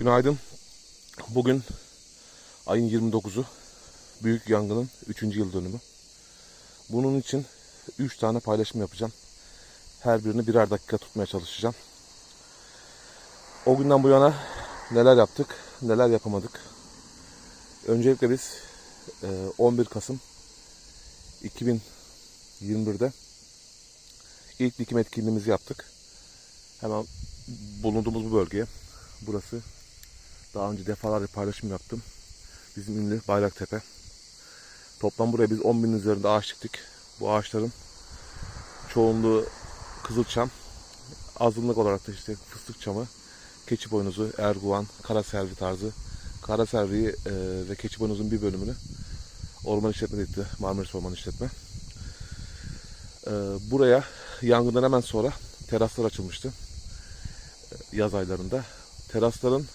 Günaydın. Bugün ayın 29'u. Büyük yangının 3. yıl dönümü. Bunun için 3 tane paylaşım yapacağım. Her birini birer dakika tutmaya çalışacağım. O günden bu yana neler yaptık, neler yapamadık. Öncelikle biz e, 11 Kasım 2021'de ilk dikim etkinliğimizi yaptık. Hemen bulunduğumuz bu bölgeye. Burası daha önce defalarca paylaşım yaptım. Bizim ünlü Bayraktepe. Toplam buraya biz 10 binin üzerinde ağaç diktik. Bu ağaçların çoğunluğu kızılçam. Azınlık olarak da işte fıstık çamı, keçi boynuzu, erguvan, kara servi tarzı. Kara serviyi e, ve keçi boynuzun bir bölümünü orman işletme dikti. Marmaris Orman İşletme. E, buraya yangından hemen sonra teraslar açılmıştı. E, Yaz aylarında. Terasların